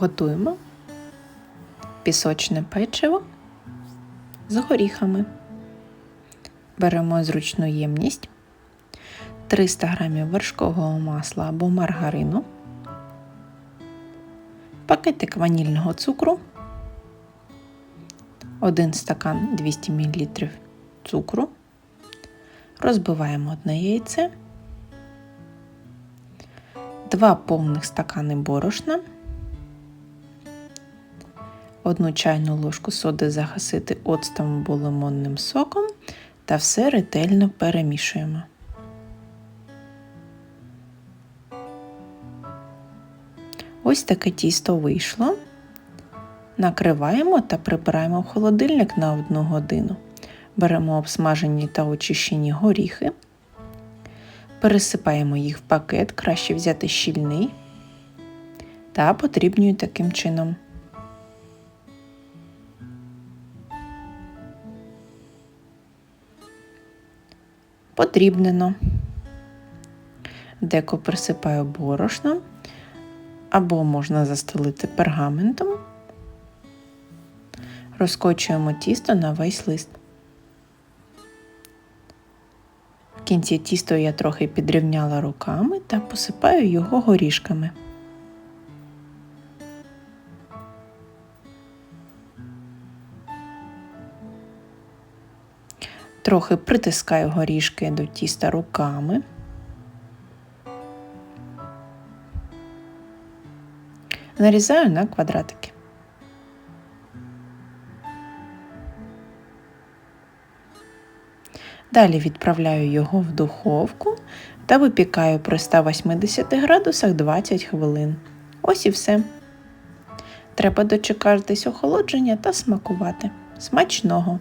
Готуємо пісочне печиво з горіхами. Беремо зручну ємність 300 г вершкового масла або маргарину, пакетик ванільного цукру, 1 стакан 200 мл цукру, розбиваємо одне яйце, 2 повних стакани борошна, 1 чайну ложку соди загасити оцтом або лимонним соком та все ретельно перемішуємо. Ось таке тісто вийшло. Накриваємо та прибираємо в холодильник на 1 годину. Беремо обсмажені та очищені горіхи, пересипаємо їх в пакет, краще взяти щільний та подрібнюю таким чином. Подрібнено. Деко присипаю борошном або можна застелити пергаментом. Розкочуємо тісто на весь лист. В кінці тісто я трохи підрівняла руками та посипаю його горішками. Трохи притискаю горішки до тіста руками. Нарізаю на квадратики. Далі відправляю його в духовку та випікаю при 180 градусах 20 хвилин. Ось і все. Треба дочекатись охолодження та смакувати. Смачного!